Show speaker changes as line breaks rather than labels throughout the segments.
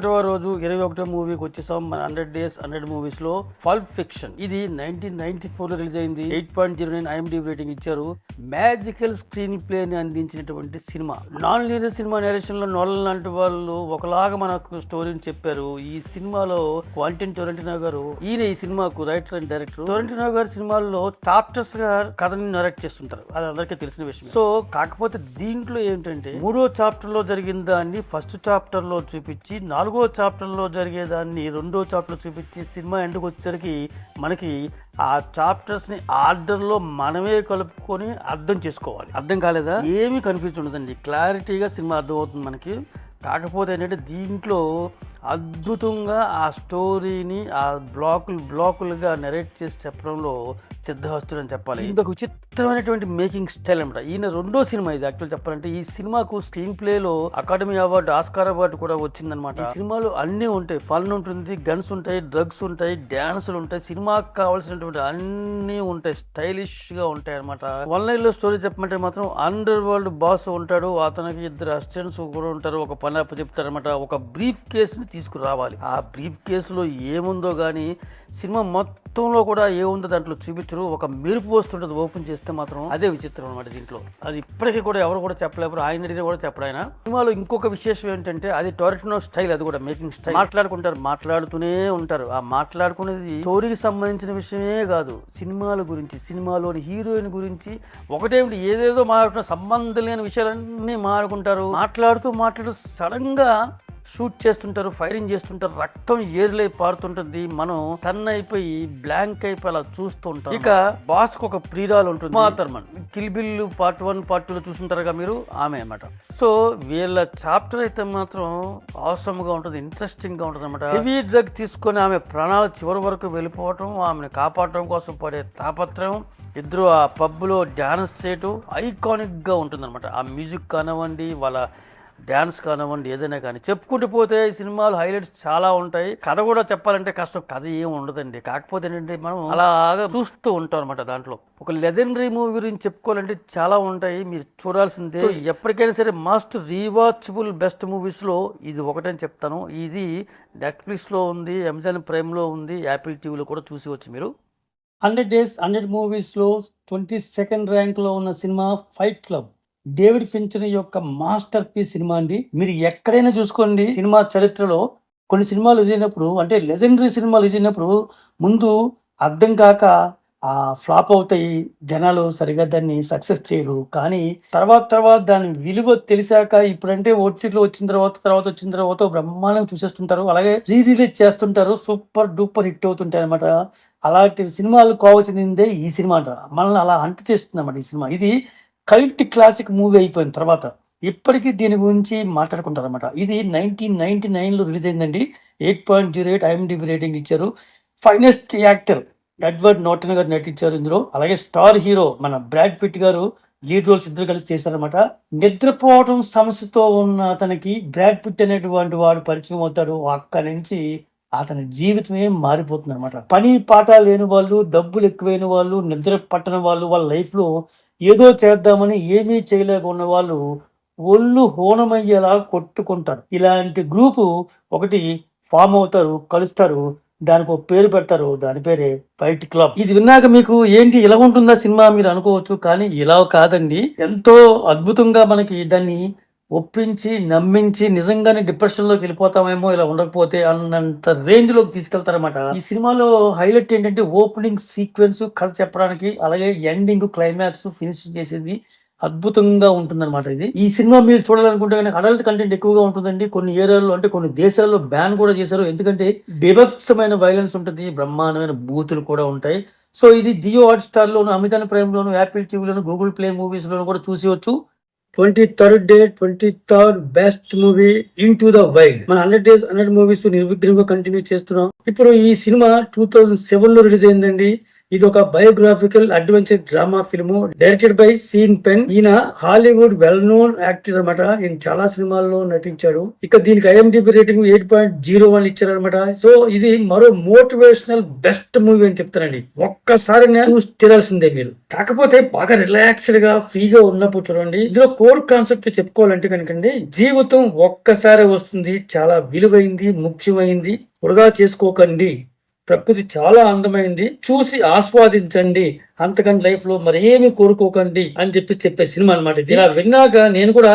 ఇరవై ఒకటవ రోజు ఇరవై ఒకటో మూవీకి వచ్చేసాం మన హండ్రెడ్ డేస్ హండ్రెడ్ మూవీస్లో. ఫల్ ఫిక్షన్ ఇది నైన్టీన్ నైన్టీ ఫోర్లో రిలీజ్ అయింది. Eight point zero nine IMD rating ఇచ్చారు. మ్యాజికల్ స్క్రీన్ ప్లే ని అందించినటువంటి సినిమా. నాన్ లీనియర్ సినిమా నేరేషన్లో నోలన్ లాంటి వాళ్ళు ఒకలాగా మనకు స్టోరీని చెప్పారు. ఈ సినిమాలో క్వాంటిన్ టొరంటినో గారు ఈయన ఈ సినిమాకు రైటర్ అండ్ డైరెక్టర్ టొరంటినో గారి సినిమాల్లో చాప్టర్స్గా కథని నరేట్ చేస్తుంటారు. అది అందరికీ తెలిసిన విషయం. సో కాకపోతే దీంట్లో ఏంటంటే మూడో చాప్టర్లో జరిగిన దాన్ని ఫస్ట్ చాప్టర్లో చూపించి నాలుగు చాప్టర్లో జరిగేదాన్ని రెండో చాప్టర్ చూపించి సినిమా ఎండ్కి వచ్చేసరికి మనకి ఆ చాప్టర్స్ని ఆర్డర్లో మనమే కలుపుకొని అర్థం చేసుకోవాలి. అర్థం కాలేదా? ఏమీ కన్ఫ్యూజ్ ఉండదండి. క్లారిటీగా సినిమా అర్థమవుతుంది మనకి. కాకపోతే ఏంటంటే దీంట్లో అద్భుతంగా ఆ స్టోరీని ఆ బ్లాకులు బ్లాకులుగా నెరేట్ చేసి చెప్పడంలో సిద్ధహస్తుడు అని చెప్పాలి. ఇంకొక విచిత్రమైనటువంటి మేకింగ్ స్టైల్ అనమాట ఈయన రెండో సినిమా ఇది. యాక్చువల్ చెప్పాలంటే ఈ సినిమాకు స్క్రీన్ ప్లేలో అకాడమీ అవార్డు ఆస్కార్ అవార్డు కూడా వచ్చిందనమాట ఈ సినిమాలో అన్నీ ఉంటాయి. ఫన్ ఉంటుంది గన్స్ ఉంటాయి డ్రగ్స్ ఉంటాయి డ్యాన్సులు ఉంటాయి. సినిమాకి కావాల్సినటువంటి అన్నీ ఉంటాయి. స్టైలిష్గా ఉంటాయి అనమాట వన్ లైన్లో స్టోరీ చెప్పమంటే మాత్రం అండర్ వరల్డ్ బాస్ ఉంటాడు. అతనికి ఇద్దరు అసిస్టెంట్స్ కూడా ఉంటారు. ఒక పని అప్ప చెప్తారనమాట ఒక బ్రీఫ్ కేసుని తీసుకురావాలి. ఆ బ్రీఫ్ కేసులో ఏముందో కానీ సినిమా మొత్తంలో కూడా ఏముందో దాంట్లో చూపించరు. ఒక మెరుపు వస్తుంటుంది ఓపెన్ చేస్తే మాత్రం అదే విచిత్రం అనమాట దీంట్లో. అది ఇప్పటికీ కూడా ఎవరు కూడా చెప్పలేరు ఆయన అడిగిన కూడా చెప్పడు ఆయన. సినిమాలో ఇంకొక విశేషం ఏంటంటే అది టొరటినో స్టైల్ అది కూడా మేకింగ్ స్టైల్. మాట్లాడుకుంటారు మాట్లాడుతూనే ఉంటారు. ఆ మాట్లాడుకునేది స్టోరీకి సంబంధించిన విషయమే కాదు. సినిమాల గురించి సినిమాలోని హీరోయిన్ గురించి ఒకటేమిటి? ఏదేదో మాట్లాడుతున్న సంబంధం లేని విషయాలన్నీ మాట్లాడుకుంటారు మాట్లాడుతూ మాట్లాడుతూ సడన్గా షూట్ చేస్తుంటారు ఫైరింగ్ చేస్తుంటారు రక్తం ఏరులై పారుతుంటుంది. మనం టన్ అయిపోయి బ్లాంక్ అయిపోయి అలా చూస్తూ ఉంటాం. ఇక బాస్కు ఒక ప్రియురాలు ఉంటుంది. మాతర్మన్ kill Bill part one part two లో చూస్తుంటారుగా మీరు ఆమె అన్నమాట. సో వీళ్ళ చాప్టర్ అయితే మాత్రం అవసరం గా ఉంటుంది ఇంట్రెస్టింగ్గా ఉంటుంది అనమాట హెవీ డ్రగ్ తీసుకొని ఆమె ప్రాణాలు చివరి వరకు వెళ్ళిపోవటం ఆమెను కాపాడటం కోసం పడే తాపత్రయం ఇద్దరు ఆ పబ్లో డ్యాన్స్ చేయటం ఐకానిక్గా ఉంటుంది ఆ మ్యూజిక్ కానివ్వండి వాళ్ళ డ్యాన్స్ కానివ్వండి ఏదైనా కానీ చెప్పుకుంటూ పోతే ఈ సినిమాలు హైలైట్స్ చాలా ఉంటాయి. కథ కూడా చెప్పాలంటే కష్టం. కథ ఏం ఉండదండి. కాకపోతే ఏంటంటే మనం అలాగా చూస్తూ ఉంటాం అనమాట దాంట్లో. ఒక లెజెండరీ మూవీ గురించి చెప్పుకోవాలంటే చాలా ఉంటాయి. మీరు చూడాల్సిందే. ఎప్పటికైనా సరే మస్ట్ రీవాచబుల్ బెస్ట్ మూవీస్లో ఇది ఒకటని చెప్తాను. ఇది నెట్ఫ్లిక్స్లో ఉంది అమెజాన్ ప్రైమ్లో ఉంది యాపిల్ టీవీలో కూడా చూసి మీరు. హండ్రెడ్ డేస్ హండ్రెడ్ మూవీస్లో ట్వంటీ సెకండ్ ర్యాంక్లో ఉన్న cinema fight club. David Fincher యొక్క మాస్టర్ పీస్ సినిమా అండి. మీరు ఎక్కడైనా చూసుకోండి. సినిమా చరిత్రలో కొన్ని సినిమాలు రిలీజ్ అంటే లెజెండరీ సినిమాలు రిలీజ్ ముందు అర్థం కాక ఆ ఫ్లాప్ అవుతాయి. జనాలు సరిగా దాన్ని సక్సెస్ చేయరు. కానీ తర్వాత తర్వాత దాని విలువ తెలిసాక ఇప్పుడంటే ఓటీటీలో వచ్చిన తర్వాత తర్వాత వచ్చిన తర్వాత బ్రహ్మాండంగా చూసేస్తుంటారు. అలాగే రీ రిలీజ్ చేస్తుంటారు. సూపర్ డూపర్ హిట్ అవుతుంటాయి అనమాట అలాంటి సినిమాలు కావాల్సిందే ఈ సినిమా అంట. మనల్ని అలా అంట చేస్తుంది ఈ సినిమా. ఇది కల్ట్ క్లాసిక్ మూవీ అయిపోయిన తర్వాత ఇప్పటికీ దీని గురించి మాట్లాడుకుంటారు అనమాట ఇది నైన్టీన్ నైన్టీ నైన్లో రిలీజ్ అయిందండి. Eight point zero eight IMDb rating ఇచ్చారు. ఫైనెస్ట్ యాక్టర్ ఎడ్వర్డ్ నోటన్ గారు నటించారు ఇందులో. అలాగే స్టార్ హీరో మన బ్రాడ్ పిట్ గారు లీడ్ రోల్స్ ఇద్దరు కలిసి చేశారనమాట నిద్రపోవడం సమస్యతో ఉన్న అతనికి బ్రాడ్ పిట్ అనేటువంటి వాడు పరిచయం అవుతాడు. అక్కడి నుంచి అతని జీవితమే మారిపోతుంది అనమాట పని పాట లేని వాళ్ళు డబ్బులు ఎక్కువైన వాళ్ళు నిద్ర పట్టని వాళ్ళు వాళ్ళ లైఫ్లో ఏదో చేద్దామని ఏమీ చేయలేకున్న వాళ్ళు ఒళ్ళు హోనమయ్యేలా కొట్టుకుంటారు. ఇలాంటి గ్రూపు ఒకటి ఫామ్ అవుతారు కలుస్తారు దానికి ఒక పేరు పెడతారు దాని పేరే ఫైట్ క్లబ్ ఇది విన్నాక మీకు ఏంటి ఇలా ఉంటుందా సినిమా మీరు అనుకోవచ్చు కానీ ఇలా కాదండి. ఎంతో అద్భుతంగా మనకి దాన్ని ఒప్పించి నమ్మించి నిజంగానే డిప్రెషన్లోకి వెళ్ళిపోతామేమో ఇలా ఉండకపోతే అన్నంత రేంజ్లోకి తీసుకెళ్తారన్నమాట. ఈ సినిమాలో హైలైట్ ఏంటంటే ఓపెనింగ్ సీక్వెన్స్ కథ చెప్పడానికి అలాగే ఎండింగ్ క్లైమాక్స్ ఫినిష్ చేసేది అద్భుతంగా ఉంటుందన్నమాట ఇది. ఈ సినిమా మీరు చూడాలనుకుంటే కనుక అడల్ట్ కంటెంట్ ఎక్కువగా ఉంటుందండి. కొన్ని ఏరియాల్లో అంటే కొన్ని దేశాల్లో బ్యాన్ కూడా చేశారు. ఎందుకంటే బీభత్సమైన వైలెన్స్ ఉంటుంది బ్రహ్మాండమైన బూతులు కూడా ఉంటాయి. సో ఇది జియో హాట్ స్టార్ లోను అమెజాన్ ప్రైమ్ యాపిల్ టీవీలోను గూగుల్ ప్లే మూవీస్లోను కూడా చూసేవచ్చు twenty third day twenty third best movie into the wild మన హండ్రెడ్ డేస్ హండ్రెడ్ మూవీస్ నిర్విఘ్నంగా కంటిన్యూ చేస్తున్నాం. ఇప్పుడు ఈ సినిమా టూ థౌజండ్ సెవెన్లో రిలీజ్ అయిందండి. ఇది ఒక biographical adventure drama film. Directed by Sean Penn. ఈయన హాలీవుడ్ వెల్ నోన్ యాక్టర్ అనమాట ఈయన చాలా సినిమాల్లో నటించాడు. ఇక దీనికి IMDb rating eight point zero one ఇచ్చారనమాట సో ఇది మరో మోటివేషనల్ బెస్ట్ మూవీ అని చెప్తానండి. ఒక్కసారి చూసి తినాల్సిందే మీరు. కాకపోతే బాగా రిలాక్స్డ్గా ఫ్రీగా ఉన్నప్పుడు చూడండి. ఇందులో కోర్ కాన్సెప్ట్ చెప్పుకోవాలంటే కనుకండి జీవితం ఒక్కసారి వస్తుంది. చాలా విలువైంది ముఖ్యమైంది. వృధా చేసుకోకండి. ప్రకృతి చాలా అందమైంది. చూసి ఆస్వాదించండి. అంతకంటే లైఫ్లో మరేమి కోరుకోకండి అని చెప్పి చెప్పే సినిమా అనమాట ఇది. ఇలా విన్నాక నేను కూడా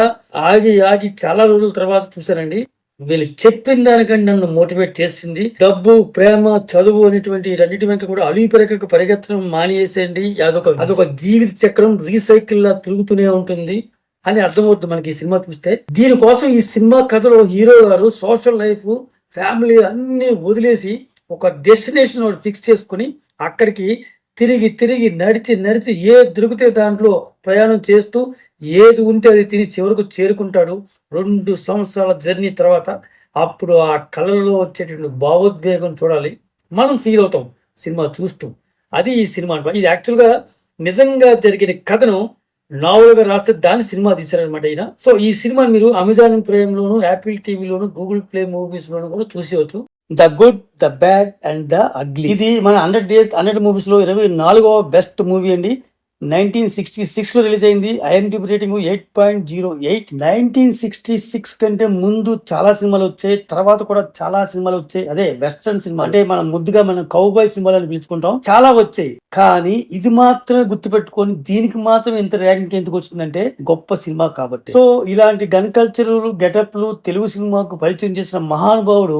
ఆగి ఆగి చాలా రోజుల తర్వాత చూశానండి. వీళ్ళు చెప్పిన దానికంటే నన్ను మోటివేట్ చేసింది. డబ్బు ప్రేమ చదువు అనేటువంటి రెండింటి వెంట కూడా అలివి పెరగకు పరిగెత్తడం మానేసేయండి. అదొక అదొక జీవిత చక్రం రీసైకిల్ లా తిరుగుతూనే ఉంటుంది అని అర్థమవుతుంది మనకి ఈ సినిమా చూస్తే. దీనికోసం ఈ సినిమా కథలో హీరో గారు సోషల్ లైఫ్ ఫ్యామిలీ అన్ని వదిలేసి ఒక డెస్టినేషన్ వాళ్ళు ఫిక్స్ చేసుకుని అక్కడికి తిరిగి తిరిగి నడిచి నడిచి ఏ దొరికితే దాంట్లో ప్రయాణం చేస్తూ ఏది ఉంటే అది తిని చివరకు చేరుకుంటాడు. రెండు సంవత్సరాల జర్నీ తర్వాత అప్పుడు ఆ కళలో వచ్చేటువంటి భావోద్వేగం చూడాలి. మనం ఫీల్ అవుతాం సినిమా చూస్తూ. అది ఈ సినిమా ఇది యాక్చువల్గా నిజంగా జరిగిన కథను నావల్గా రాస్తే దాన్ని సినిమా తీశారనమాట ఈయన. సో ఈ సినిమాని మీరు అమెజాన్ ప్రేమ్లోను యాపిల్ టీవీలోను గూగుల్ ప్లే మూవీస్లోను కూడా చూసేవచ్చు the good the bad and the ugly. ఇది మన హండ్రెడ్ డేస్ హండ్రెడ్ మూవీస్లో ఇరవై నాలుగవ బెస్ట్ మూవీ అండి. నైన్టీన్ సిక్స్టీ సిక్స్లో రిలీజ్ అయింది. IMDb rating eight point zero eight. Nineteen sixty six కంటే ముందు చాలా సినిమాలు వచ్చాయి. తర్వాత కూడా చాలా సినిమాలు వచ్చాయి. అదే వెస్టర్న్ సినిమా. అంటే మనం ముద్దుగా మనం కౌబాయ్ సినిమాలు అని పిలుచుకుంటాం. చాలా వచ్చాయి. కానీ ఇది మాత్రమే గుర్తుపెట్టుకొని దీనికి మాత్రం ఇంత ర్యాంకింగ్ ఎందుకు వచ్చిందంటే గొప్ప సినిమా కాబట్టి. సో ఇలాంటి గన్ కల్చర్లు గెటప్లు తెలుగు సినిమాకు పరిచయం చేసిన మహానుభావుడు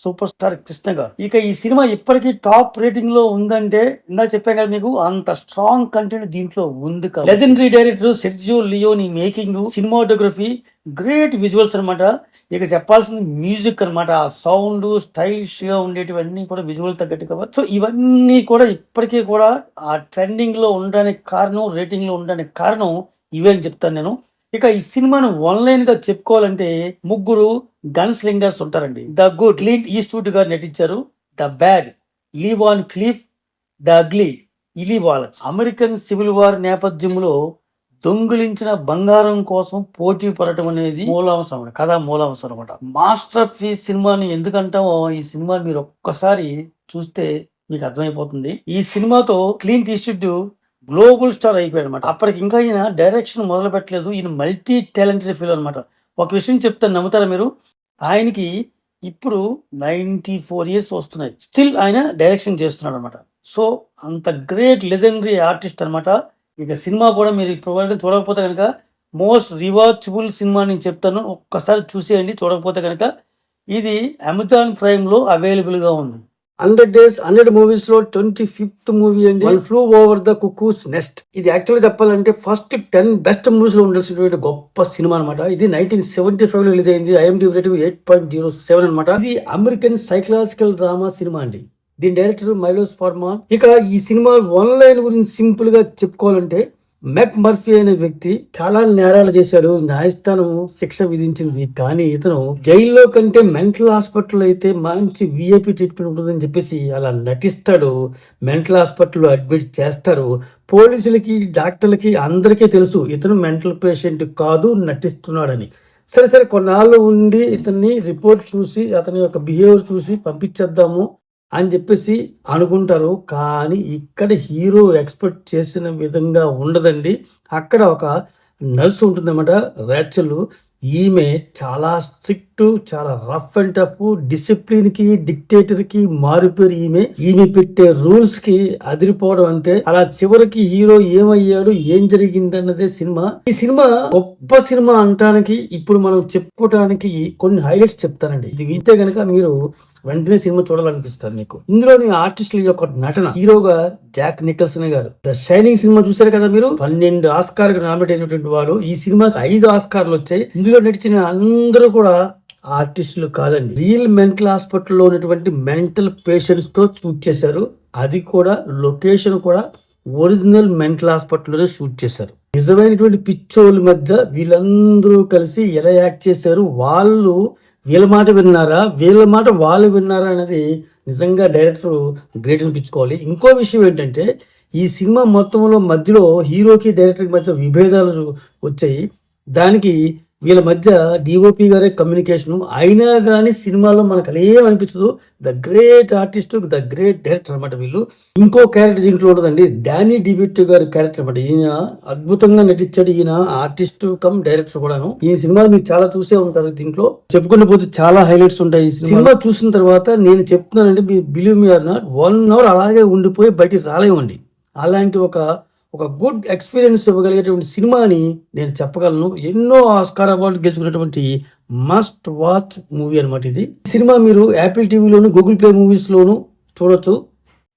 సూపర్ స్టార్ కృష్ణ గారు ఇక ఈ సినిమా ఇప్పటికీ టాప్ రేటింగ్లో ఉందంటే ఇందా చెప్పాను కదా మీకు అంత స్ట్రాంగ్ కంటెంట్ దీంట్లో ఉంది కదా legendary director Sergio Leone making cinematography great visuals అన్నమాట. ఇక చెప్పాల్సింది మ్యూజిక్ అన్నమాట. ఆ సౌండ్ స్టైలిష్గా ఉండేటివన్నీ కూడా విజువల్ తగ్గట్టుగా సో ఇవన్నీ కూడా ఇప్పటికీ కూడా ఆ ట్రెండింగ్లో ఉండడానికి కారణం రేటింగ్లో ఉండడానికి కారణం ఇవే అని చెప్తాను నేను. ఇక ఈ సినిమాను ఆన్లైన్గా చెప్పుకోవాలంటే ముగ్గురు గన్ స్లింగర్స్ ఉంటారండి. ద గుడ్ క్లీన్ ఈస్ట్వుడ్ గారు నటించారు. The bad Lee Van Cleef the ugly Eli Wallach. American civil war నేపథ్యంలో దొంగిలించిన బంగారం కోసం పోటీ పడటం అనేది మూలాంశం కథ మూలాంశం అనమాట మాస్టర్ పీస్ సినిమాని ఎందుకంటామో ఈ సినిమా మీరు ఒక్కసారి చూస్తే మీకు అర్థమైపోతుంది. ఈ సినిమాతో క్లీన్ ఈస్ట్వుడ్ గ్లోబల్ స్టార్ అయిపోయాడు అనమాట అప్పటికి ఇంకా ఈయన డైరెక్షన్ మొదలు పెట్టలేదు ఈయన మల్టీ టాలెంటెడ్ ఫిల్ అనమాట ఒక విషయం చెప్తాను నమ్ముతారా మీరు? ఆయనకి ఇప్పుడు నైంటీ ఫోర్ ఇయర్స్ వస్తున్నాయి. స్టిల్ ఆయన డైరెక్షన్ చేస్తున్నాడు అనమాట సో అంత గ్రేట్ లెజెండరీ ఆర్టిస్ట్ అనమాట ఇక సినిమా కూడా మీరు ఇప్పటివరకు చూడకపోతే కనుక మోస్ట్ రివాచబుల్ సినిమా నేను చెప్తాను. ఒక్కసారి చూసేయండి చూడకపోతే కనుక. ఇది అమెజాన్ ప్రైమ్లో అవైలబుల్గా ఉంది. హండ్రెడ్ డేస్ హండ్రెడ్ మూవీస్లో ట్వంటీ ఫిఫ్త్ మూవీ అండి. Flew over the cuckoo's nest ఇది యాక్చువల్ చెప్పాలంటే ఫస్ట్ టెన్ బెస్ట్ మూవీస్లో ఉండాల్సినటువంటి గొప్ప సినిమా అనమాట ఇది నైన్టీన్ సెవెంటీ ఫైవ్లో రిలీజ్ అయింది. IMD rating eight point zero seven అనమాట ఇది అమెరికన్ సైకలాజికల్ డ్రామా సినిమా అండి. దీని డైరెక్టర్ మైలోస్ ఫార్మాన్ ఇక ఈ సినిమా వన్ లైన్ గురించి సింపుల్గా చెప్పుకోవాలంటే మెక్ మర్ఫీ అనే వ్యక్తి చాలా నేరాలు చేశాడు న్యాయస్థానం శిక్ష విధించింది. కానీ ఇతను జైల్లో కంటే మెంటల్ హాస్పిటల్ అయితే మంచి విఐపి ట్రీట్మెంట్ ఉంటుందని చెప్పేసి అలా నటిస్తాడు. మెంటల్ హాస్పిటల్లో అడ్మిట్ చేస్తారు. పోలీసులకి డాక్టర్లకి అందరికీ తెలుసు ఇతను మెంటల్ పేషెంట్ కాదు నటిస్తున్నాడని. సరే సరే కొన్నాళ్ళు ఉండి ఇతన్ని రిపోర్ట్ చూసి అతని యొక్క బిహేవియర్ చూసి పంపించేద్దాము. అని చెప్పేసి అనుకుంటారు. కానీ ఇక్కడ హీరో ఎక్స్పెక్ట్ చేసిన విధంగా ఉండదండి. అక్కడ ఒక నర్స్ ఉంటుందన్నమాట రేచలు. ఈమె చాలా స్ట్రిక్ట్ చాలా రఫ్ అండ్ టఫ్ డిసిప్లిన్కి డిక్టేటర్కి మారిపోయి ఈమె. ఈమె పెట్టే రూల్స్కి అదిరిపోవడం అంతే. అలా చివరికి హీరో ఏమయ్యాడు ఏం జరిగింది అన్నదే సినిమా. ఈ సినిమా గొప్ప సినిమా అంటానికి ఇప్పుడు మనం చెప్పుకోవడానికి కొన్ని హైలైట్స్ చెప్తానండి. ఇది వింటే గనక మీరు వెంటనే సినిమా చూడాలనిపిస్తారు మీకు ఇందులోని ఆర్టిస్టుల యొక్క నటన. హీరోగా జాక్ నికల్సన్ గారు. ద షైనింగ్ సినిమా చూశారు కదా మీరు? పన్నెండు ఆస్కార్ నామినేట్ అయినటువంటి వాళ్ళు ఈ సినిమాకి ఐదు ఆస్కార్లు వచ్చాయి. ఇందులో నడిచిన అందరూ కూడా ఆర్టిస్టులు కాదండి. రియల్ మెంటల్ హాస్పిటల్లో ఉన్నటువంటి మెంటల్ పేషెంట్స్తో షూట్ చేశారు. అది కూడా లొకేషన్ కూడా ఒరిజినల్ మెంటల్ హాస్పిటల్లోనే షూట్ చేశారు. నిజమైనటువంటి పిచ్చోళ్ళ మధ్య వీళ్ళందరూ కలిసి ఎలా యాక్ట్ చేశారు? వాళ్ళు వీళ్ళ మాట విన్నారా? వీళ్ళ మాట వాళ్ళు విన్నారా అనేది నిజంగా డైరెక్టర్ గ్రేట్ అనిపించుకోవాలి. ఇంకో విషయం ఏంటంటే ఈ సినిమా మొత్తంలో మధ్యలో హీరోకి డైరెక్టర్కి మధ్య విభేదాలు వచ్చాయి. దానికి వీళ్ళ మధ్య డిఓపి గారే కమ్యూనికేషన్ అయినా కానీ సినిమాలో మనకు అలా అనిపించదు. The great artist the great director అనమాట వీళ్ళు. ఇంకో క్యారెక్టర్ దీంట్లో ఉండదండి డానీ డిబిట్ గారి క్యారెక్టర్ అనమాట ఈయన అద్భుతంగా నటించాడు. ఈయన ఆర్టిస్ట్ కమ్ డైరెక్టర్ కూడాను. ఈ సినిమాలు మీరు చాలా చూసే ఉంటారు దీంట్లో. చెప్పుకుంటూ పోతే చాలా హైలైట్స్ ఉంటాయి ఈ సినిమా చూసిన తర్వాత నేను చెప్తున్నానండి మీ believe me or not one hour అలాగే ఉండిపోయి బయటికి రాలేమండి. అలాంటి ఒక ఒక గుడ్ ఎక్స్పీరియన్స్ ఇవ్వగలిగేటువంటి సినిమాని నేను చెప్పగలను. ఎన్నో ఆస్కార్ అవార్డు గెలుచుకున్నటువంటి మస్ట్ వాచ్ మూవీ అనమాట ఇది. సినిమా మీరు యాపిల్ టీవీలోను గూగుల్ ప్లే మూవీస్లోను చూడొచ్చు.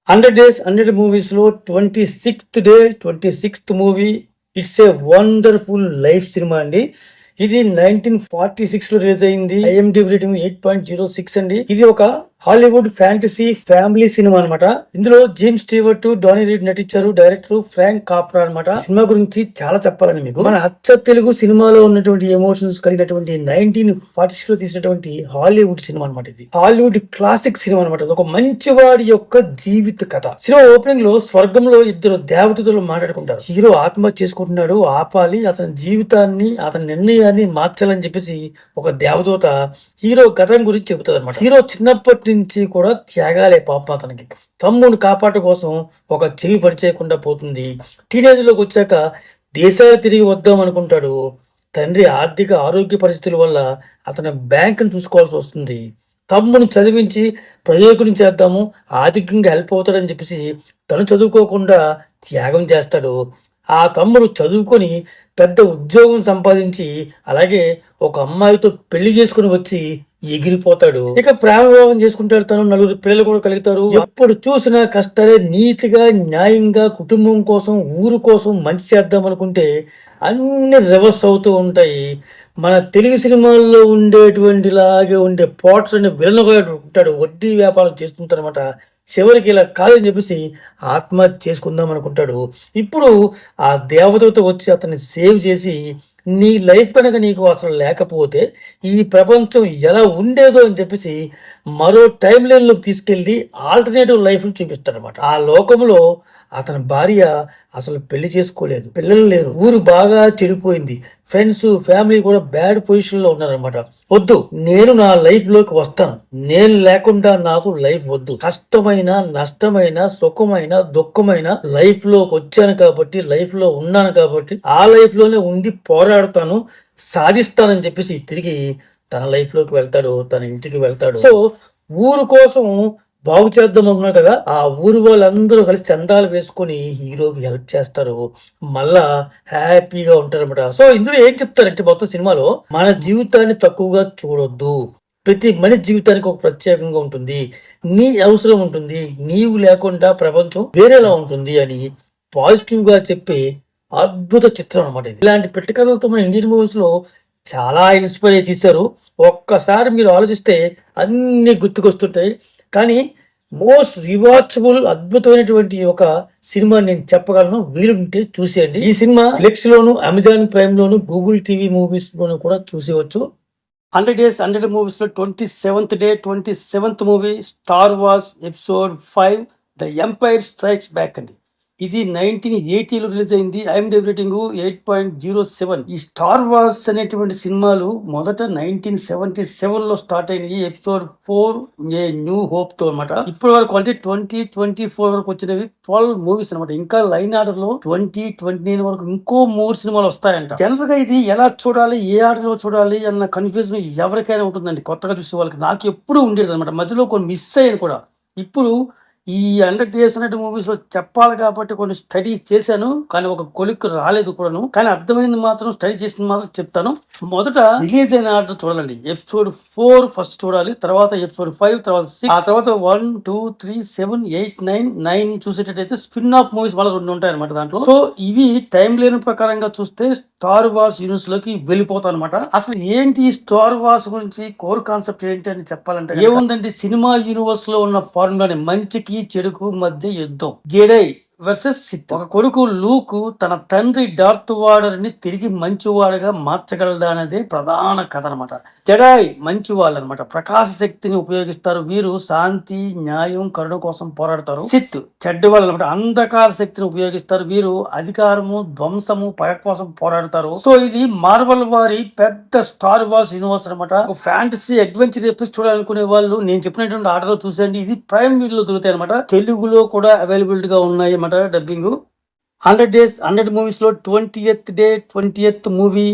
హండ్రెడ్ డేస్ హండ్రెడ్ మూవీస్లో twenty sixth day twenty sixth movie it's a wonderful life cinema అండి. ఇది నైన్టీన్ ఫార్టీ సిక్స్లో రిలీజ్ అయింది. IMD rating eight point zero six అండి. ఇది ఒక హాలీవుడ్ ఫ్యాంటసీ ఫ్యామిలీ సినిమా అన్నమాట. ఇందులో జేమ్స్ స్టీవర్ట్ డానీ రీడ్ నటించారు డైరెక్టర్ ఫ్రాంక్ కాప్రా అన్నమాట. సినిమా గురించి చాలా చెప్పాలని మీకు. మన అచ్చ తెలుగు సినిమాలో ఉన్నటువంటి ఎమోషన్స్ కలిగినటువంటి నైన్టీన్ ఫార్టీస్లో తీసినటువంటి హాలీవుడ్ సినిమా అన్నమాట ఇది. హాలీవుడ్ క్లాసిక్ సినిమా అన్నమాట. ఇది ఒక మంచివాడి యొక్క జీవిత కథ. సినిమా ఓపెనింగ్లో స్వర్గంలో ఇద్దరు దేవతలు మాట్లాడుకుంటారు. హీరో ఆత్మహత్య చేసుకుంటున్నాడు ఆపాలి అతని జీవితాన్ని అతని నిర్ణయాన్ని మార్చాలని చెప్పేసి ఒక దేవదూత హీరో గతం గురించి చెబుతారు అనమాట హీరో చిన్నప్పటి గుర్తించి కూడా త్యాగాలే పాపం అతనికి. తమ్ముని కాపాట కోసం ఒక చెవి పరిచేయకుండా పోతుంది. టీనేజ్లోకి వచ్చాక దేశాలు తిరిగి వద్దాం అనుకుంటాడు తండ్రి ఆర్థిక ఆరోగ్య పరిస్థితుల వల్ల అతని బ్యాంకును చూసుకోవాల్సి వస్తుంది. తమ్ముని చదివించి ప్రయోజనం చేద్దాము ఆర్థికంగా హెల్ప్ అవుతాడని చెప్పేసి తను చదువుకోకుండా త్యాగం చేస్తాడు. ఆ తమ్ముడు చదువుకొని పెద్ద ఉద్యోగం సంపాదించి అలాగే ఒక అమ్మాయితో పెళ్ళి చేసుకుని వచ్చి ఎగిరిపోతాడు. ఇక ప్రేమ వివాహం చేసుకుంటాడు తను నలుగురు పిల్లలు కూడా కలుగుతారు. ఎప్పుడు చూసినా కష్టాలే నీతిగా న్యాయంగా కుటుంబం కోసం ఊరు కోసం మంచి చేద్దాం అనుకుంటే అన్ని రివర్స్ అవుతూ ఉంటాయి. మన తెలుగు సినిమాల్లో ఉండేటువంటి లాగే ఉండే పోటర్ని విలనగా ఉంటాడు. వడ్డీ వ్యాపారం చేస్తుంటారనమాట చివరికి ఇలా కాదని చెప్పేసి ఆత్మహత్య చేసుకుందాం అనుకుంటాడు. ఇప్పుడు ఆ దేవతతో వచ్చి అతన్ని సేవ్ చేసి నీ లైఫ్ కనుక నీకు అసలు లేకపోతే ఈ ప్రపంచం ఎలా ఉండేదో అని చెప్పేసి మరో టైం లైన్లోకి తీసుకెళ్ళి ఆల్టర్నేటివ్ లైఫ్ చూపిస్తాడనమాట ఆ లోకంలో అతని భార్య అసలు పెళ్ళి చేసుకోలేదు. పిల్లలు లేరు. ఊరు బాగా చెడిపోయింది. ఫ్రెండ్స్ ఫ్యామిలీ కూడా బ్యాడ్ పొజిషన్లో ఉన్నారనమాట వద్దు. నేను నా లైఫ్లోకి వస్తాను. నేను లేకుండా నాకు లైఫ్ వద్దు. కష్టమైన నష్టమైన సుఖమైన దుఃఖమైన లైఫ్లోకి వచ్చాను కాబట్టి లైఫ్లో ఉన్నాను కాబట్టి ఆ లైఫ్లోనే ఉండి పోరాడతాను సాధిస్తానని చెప్పేసి తిరిగి తన లైఫ్లోకి వెళ్తాడు తన ఇంటికి వెళ్తాడు. సో ఊరు కోసం బాగు చేద్దాం అనుకున్నారు కదా ఆ ఊరు వాళ్ళందరూ కలిసి చందాలు వేసుకొని హీరోకి హెల్ప్ చేస్తారు. మళ్ళా హ్యాపీగా ఉంటారన్నమాట. సో ఇందులో ఏం చెప్తారంటే మొత్తం సినిమాలో మన జీవితాన్ని తక్కువగా చూడొద్దు. ప్రతి మనిషి జీవితానికి ఒక ప్రత్యేకంగా ఉంటుంది. నీ అవసరం ఉంటుంది. నీవు లేకుండా ప్రపంచం వేరేలా ఉంటుంది అని పాజిటివ్గా చెప్పే అద్భుత చిత్రం అనమాట ఇది. ఇలాంటి పెట్టకథలతో మన ఇండియన్ మూవీస్లో చాలా ఇన్స్పైర్ తీశారు. ఒక్కసారి మీరు ఆలోచిస్తే అన్నీ గుర్తుకొస్తుంటాయి. కానీ మోస్ట్ రివాచబుల్ అద్భుతమైనటువంటి ఒక సినిమా నేను చెప్పగలను. వీలుంటే చూసేయండి. ఈ సినిమా ఫ్లెక్స్ లోను అమెజాన్ ప్రైమ్ లోను గూగుల్ టీవీ మూవీస్ లోను కూడా చూసేవచ్చు హండ్రెడ్ డేస్ హండ్రెడ్ మూవీస్లో twenty seventh day twenty seventh movie Star Wars episode five the empire strikes back అండి. ఇది నైన్టీన్ ఎయిటీలో రిలీజ్ అయింది. IM rating eight point zero seven. ఈ స్టార్ వార్స్ అనేటువంటి సినిమాలు మొదట నైన్టీన్ సెవెంటీ సెవెన్లో స్టార్ట్ అయినాయి. ఎపిసోడ్ ఫోర్ ఏ న్యూ హోప్తో అనమాట ఇప్పటి వరకు అంటే ట్వంటీ ట్వంటీ ఫోర్ వరకు వచ్చినవి. ట్వెల్వ్ మూవీస్ అనమాట ఇంకా లైన్ ఆర్డర్లో ట్వంటీ ట్వంటీ నైన్ వరకు ఇంకో మూడు సినిమాలు వస్తాయంట. జనరల్గా ఇది ఎలా చూడాలి ఏ ఆర్డర్లో చూడాలి అన్న కన్ఫ్యూజన్ ఎవరికైనా ఉంటుందండి. కొత్తగా చూసే వాళ్ళకి. నాకు ఎప్పుడు ఉండేది అనమాట మధ్యలో కొన్ని మిస్ అయ్యాను కూడా. ఇప్పుడు ఈ డేస్ అనే మూవీస్లో చెప్పాలి కాబట్టి కొన్ని స్టడీ చేశాను కానీ ఒక కొలిక్ రాలేదు కూడాను. కానీ అర్థమైంది మాత్రం స్టడీ చేసింది మాత్రం చెప్తాను. మొదట రిలీజ్ అయిన ఆర్డర్ చూడాలండి. ఎపిసోడ్ ఫోర్ ఫస్ట్ చూడాలి తర్వాత ఎపిసోడ్ ఫైవ్ తర్వాత సిక్స్ ఆ తర్వాత one two three seven eight nine nine చూసేటట్టయితే spin off movies వాళ్ళ రెండు ఉంటాయి అనమాట దాంట్లో. సో ఇవి టైం లేని ప్రకారంగా చూస్తే స్టార్ వార్స్ యూనివర్స్లోకి వెళ్ళిపోతాం అనమాట అసలు ఏంటి ఈ స్టార్ వార్స్ గురించి కోర్ కాన్సెప్ట్ ఏంటి అని చెప్పాలంటే ఏముందండి? సినిమా యూనివర్స్లో ఉన్న ఫార్ములాని మంచికి చెరుకు మధ్య యుద్ధం. జెడై వర్సెస్ సిత్ ఒక కొడుకు లూకు తన తండ్రి డార్త్ వాడర్ని తిరిగి మంచివాడుగా మార్చగలదా అనేది ప్రధాన కథ అనమాట జడాయ్ మంచి వాళ్ళు అనమాట ప్రకాశ శక్తిని ఉపయోగిస్తారు. వీరు శాంతి న్యాయం కరుణ కోసం పోరాడతారు. సిత్ చెడ్డ వాళ్ళు అనమాట అంధకార శక్తిని ఉపయోగిస్తారు. వీరు అధికారము ధ్వంసము పగ కోసం పోరాడతారు. సో ఇది మార్వల్ వారి పెద్ద స్టార్ వార్స్ యూనివర్స్ అనమాట ఫ్యాంటసీ అడ్వెంచర్ ఎపిసోడ్ చూడాలనుకునే వాళ్ళు నేను చెప్పినటువంటి ఆర్డర్లో చూసేయండి. ఇది ప్రైమ్ వీడియో దొరుకుతాయి అనమాట తెలుగులో కూడా అవైలబుల్గా ఉన్నాయి అనమాట డబ్బింగ్ హండ్రెడ్ డేస్ హండ్రెడ్ మూవీస్లో twenty eighth day twenty eighth movie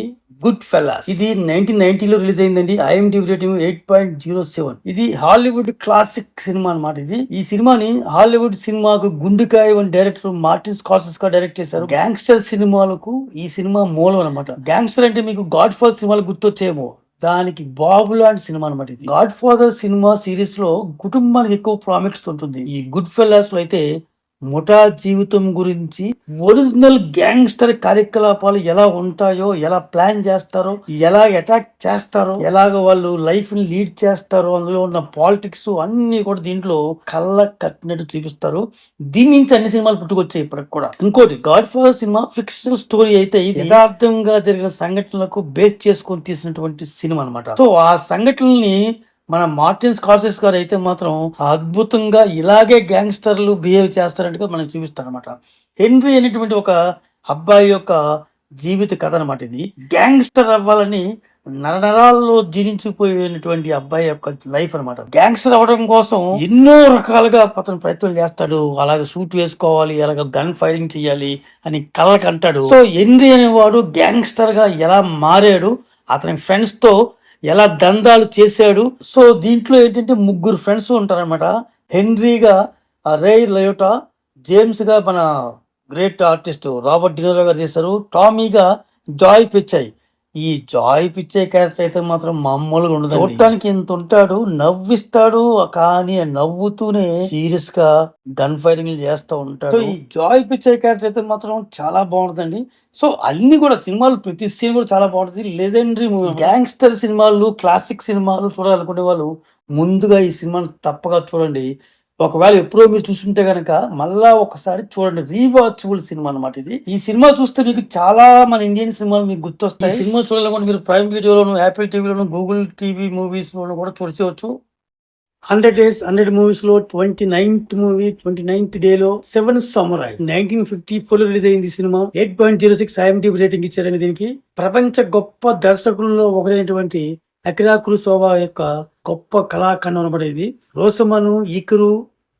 goodfellas ఇది నైన్టీన్ నైన్టీలో రిలీజ్ అయిందండి. IMDb rating eight point zero seven. ఇది హాలీవుడ్ క్లాసిక్ సినిమా అనమాట ఇది. ఈ సినిమాని హాలీవుడ్ సినిమాకు గుండెకాయ డైరెక్టర్ మార్టిన్ స్కాసెస్గా డైరెక్ట్ చేశారు. గ్యాంగ్స్టర్ సినిమాలకు ఈ సినిమా మూలం అనమాట గ్యాంగ్స్టర్ అంటే మీకు గాడ్ ఫాల్ సినిమాలు గుర్తొచ్చేమో. దానికి బాబు లాంటి సినిమా అనమాట ఇది. గాడ్ ఫాదర్ సినిమా సిరీస్లో కుటుంబానికి ఎక్కువ ప్రాముఖ్యత ఉంటుంది. ఈ గుడ్ ఫెల్లాస్లో అయితే ముఠా జీవితం గురించి ఒరిజినల్ గ్యాంగ్స్టర్ కార్యకలాపాలు ఎలా ఉంటాయో ఎలా ప్లాన్ చేస్తారో ఎలా అటాక్ చేస్తారో ఎలాగ వాళ్ళు లైఫ్ని లీడ్ చేస్తారో అందులో ఉన్న పాలిటిక్స్ అన్ని కూడా దీంట్లో కళ్ళ కట్టినట్టు చూపిస్తారు. దీని నుంచి అన్ని సినిమాలు పుట్టుకొచ్చాయి ఇప్పటికి కూడా. ఇంకోటి గాడ్ ఫాదర్ సినిమా ఫిక్షన్ స్టోరీ అయితే యథార్థంగా జరిగిన సంఘటనలకు బేస్ చేసుకొని తీసినటువంటి సినిమా అన్నమాట. సో ఆ సంఘటనల్ని మన మార్టిన్ స్కార్సెస్ గారు అయితే మాత్రం అద్భుతంగా ఇలాగే గ్యాంగ్స్టర్లు బిహేవ్ చేస్తారంటే మనకు చూపిస్తారు అనమాట హెన్రీ అనేటువంటి ఒక అబ్బాయి యొక్క జీవిత కథ అనమాట ఇది. గ్యాంగ్స్టర్ అవ్వాలని నరనరాల్లో జీర్ణించిపోయినటువంటి అబ్బాయి యొక్క లైఫ్ అన్నమాట. గ్యాంగ్స్టర్ అవ్వడం కోసం ఎన్నో రకాలుగా అతను ప్రయత్నం చేస్తాడు. అలాగే సూట్ వేసుకోవాలి అలాగే గన్ ఫైరింగ్ చేయాలి అని కలలకు అంటాడు సో హెన్రీ అనేవాడు గ్యాంగ్స్టర్గా ఎలా మారాడు అతని ఫ్రెండ్స్తో ఎలా దందాలు చేశాడు. సో దీంట్లో ఏంటంటే ముగ్గురు ఫ్రెండ్స్ ఉంటారనమాట హెన్రీగా రే లయోటా జేమ్స్గా మన గ్రేట్ ఆర్టిస్ట్ రాబర్ట్ డినోరో గారు చేశారు. టామీగా జాయ్ పిచ్చాయి. ఈ జాయ్ పిచ్చే క్యారెక్టర్ అయితే మాత్రం మామూలుగా ఉండదు చూడటానికి ఎంత ఉంటాడు నవ్విస్తాడు కానీ నవ్వుతూనే సీరియస్గా గన్ ఫైరింగ్ చేస్తూ ఉంటాడు. ఈ జాయ్ పిచ్చే క్యారెక్టర్ అయితే మాత్రం చాలా బాగుంటుందండి. సో అన్ని కూడా సినిమాలు ప్రతి సీన్ కూడా చాలా బాగుంటుంది. లెజెండరీ మూవీ గ్యాంగ్స్టర్ సినిమాలు క్లాసిక్ సినిమాలు చూడాలనుకునే వాళ్ళు ముందుగా ఈ సినిమాను తప్పగా చూడండి. ఒకవేళ ఎప్పుడో మీరు చూస్తుంటే గనక మళ్ళా ఒకసారి చూడండి రీవాచబుల్ సినిమా అన్నమాట ఇది. ఈ సినిమా చూస్తే మీకు చాలా మన ఇండియన్ సినిమాలు మీకు గుర్తొస్తాయి. సినిమా చూడాలనుకుంటే మీరు ప్రైమ్ వీడియోలోను యాపిల్ టీవీలోను గూగుల్ టీవీ మూవీస్ లోను కూడా చూడవచ్చు హండ్రెడ్ డేస్ హండ్రెడ్ మూవీస్లో twenty ninth movie twenty ninth day లో సెవెన్ సమురాయ్. నైన్టీన్ ఫిఫ్టీ ఫోర్లో రిలీజ్ అయింది ఈ cinema. Eight point zero six IMDb rating ఇచ్చారని దీనికి. ప్రపంచ గొప్ప దర్శకులలో ఒకరైనటువంటి అకిరా కురుసోవా యొక్క గొప్ప కళాఖండం అనబడేది రోసమను ఈకరు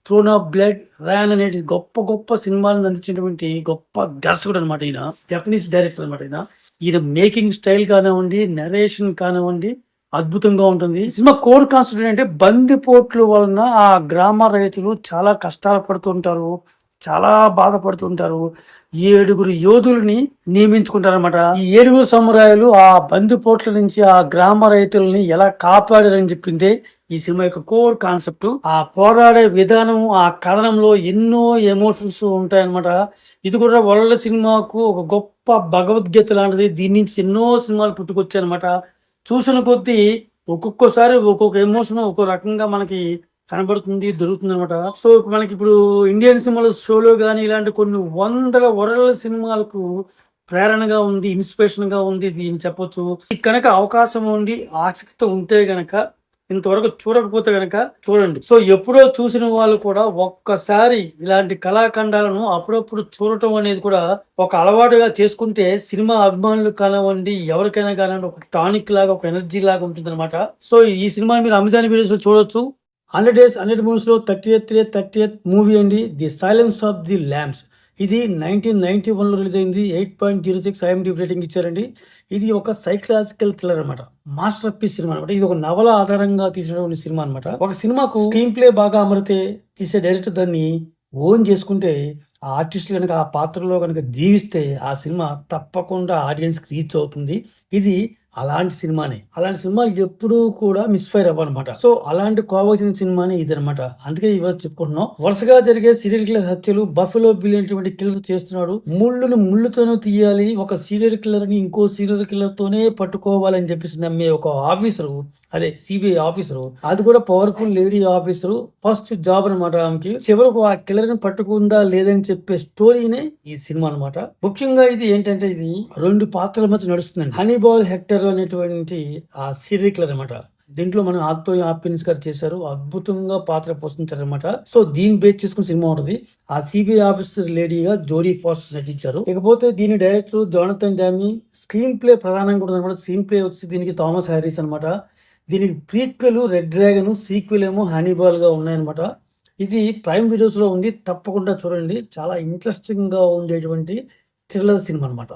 థ్రోన్ ఆఫ్ బ్లడ్ ర్యాన్ అనేది గొప్ప గొప్ప సినిమాలను అందించినటువంటి గొప్ప దర్శకుడు అనమాట ఈయన. జపనీస్ డైరెక్టర్ అనమాట ఈయన. ఈయన మేకింగ్ స్టైల్ కానివ్వండి నరేషన్ కానివ్వండి అద్భుతంగా ఉంటుంది. ఈ సినిమా కోర్ కాన్సెప్ట్ ఏంటంటే బందిపోట్లు వలన ఆ గ్రామ రైతులు చాలా కష్టాలు పడుతుంటారు చాలా బాధపడుతుంటారు. ఏడుగురు యోధుల్ని నియమించుకుంటారనమాట ఈ ఏడుగురు సమురాయాలు ఆ బందిపోట్ల నుంచి ఆ గ్రామ రైతుల్ని ఎలా కాపాడారని చెప్పిందే ఈ సినిమా యొక్క కోర్ కాన్సెప్ట్. ఆ పోరాడే విధానం ఆ కథనంలో ఎన్నో ఎమోషన్స్ ఉంటాయన్నమాట. ఇది కూడా వరల్డ్ సినిమాకు ఒక గొప్ప భగవద్గీత లాంటిది. దీని నుంచి ఎన్నో సినిమాలు పుట్టుకొచ్చాయి అనమాట చూసిన కొద్దీ ఒక్కొక్కసారి ఒక్కొక్క ఎమోషన్ ఒక్కొక్క రకంగా మనకి కనబడుతుంది దొరుకుతుంది అనమాట సో మనకి ఇప్పుడు ఇండియన్ సినిమాలు షోలో కానీ ఇలాంటి కొన్ని వందల వరల్డ్ సినిమాలకు ప్రేరణగా ఉంది ఇన్స్పిరేషన్గా ఉంది దీన్ని చెప్పొచ్చు. కనుక అవకాశం ఉండి ఆసక్తి ఉంటే గనక ఇంతవరకు చూడకపోతే గనక చూడండి. సో ఎప్పుడో చూసిన వాళ్ళు కూడా ఒక్కసారి ఇలాంటి కళాఖండాలను అప్పుడప్పుడు చూడటం అనేది కూడా ఒక అలవాటుగా చేసుకుంటే సినిమా అభిమానులు కానివ్వండి ఎవరికైనా కానివ్వండి ఒక టానిక్ లాగా ఒక ఎనర్జీ లాగా ఉంటుంది సో ఈ సినిమా మీరు అమెజాన్ వీడియోస్లో చూడొచ్చు. హండ్రెడ్ డేస్ హండ్రెడ్ మూవీస్లో thirty eighth thirty eighth movie అండి. The silence of the lambs. ఇది నైన్టీన్ నైన్టీ వన్లో రిలీజ్ అయింది. Eight point zero six IMD rating ఇచ్చారండి. ఇది ఒక సైకలాజికల్ థ్రిల్లర్ అనమాట మాస్టర్ పీస్ సినిమా అనమాట ఇది ఒక నవల ఆధారంగా తీసినటువంటి సినిమా అనమాట ఒక సినిమాకు స్క్రీన్ ప్లే బాగా అమరితే తీసే డైరెక్టర్ దాన్ని ఓన్ చేసుకుంటే ఆ ఆర్టిస్ట్ కనుక ఆ పాత్రలో కనుక జీవిస్తే ఆ సినిమా తప్పకుండా ఆడియన్స్ రీచ్ అవుతుంది. ఇది అలాంటి సినిమానే. అలాంటి సినిమాలు ఎప్పుడూ కూడా మిస్ఫైర్ అవ్వనమాట. సో అలాంటి కోవచ్చిన సినిమానే ఇది అనమాట అందుకే ఇవాళ చెప్పుకుంటున్నాం. వరుసగా జరిగే సీరియల్ కిల్లర్ హత్యలు బఫెలో బిల్ అనేటువంటి కిల్లర్ చేస్తున్నాడు. ముళ్ళును ముళ్ళుతోనే తీయాలి. ఒక సీరియల్ కిల్లర్ని ఇంకో సీరియల్ కిల్లర్ తోనే పట్టుకోవాలని చెప్పేసి నమ్మే ఒక ఆఫీసర్ అదే సిబిఐ ఆఫీసరు అది కూడా powerful lady officer first job అనమాట ఆమెకి. చివరకు ఆ కిల్లర్ని పట్టుకుందా లేదని చెప్పే స్టోరీనే ఈ సినిమా అన్నమాట. ముఖ్యంగా ఇది ఏంటంటే ఇది రెండు పాత్రల మధ్య నడుస్తుందండి. హనీబాల్ హెక్టర్ అనేటువంటి ఆ సీరియల్ కిల్లర్ అనమాట దీంట్లో మనం ఆత్మీయ ఆప్యన్స్ గారు చేశారు. అద్భుతంగా పాత్ర పోషించారు అనమాట సో దీన్ని బేస్ చేసుకున్న సినిమా ఉంటుంది. ఆ సిబిఐ ఆఫీసర్ లేడీగా జోడీ ఫాస్ట్ నటించారు. ఇకపోతే దీని director Jonathan Demme screenplay ప్రధానంగా ఉంటుంది అనమాట స్క్రీన్ ప్లే వచ్చి దీనికి థామస్ హ్యారీస్ అనమాట దీనికి ప్రీక్వెల్ రెడ్ డ్రాగన్ సీక్వెల్ ఏమో హానీబాల్గా ఉన్నాయన్నమాట. ఇది ప్రైమ్ వీడియోస్లో ఉంది తప్పకుండా చూడండి. చాలా ఇంట్రెస్టింగ్గా ఉండేటువంటి థ్రిల్లర్ సినిమా అనమాట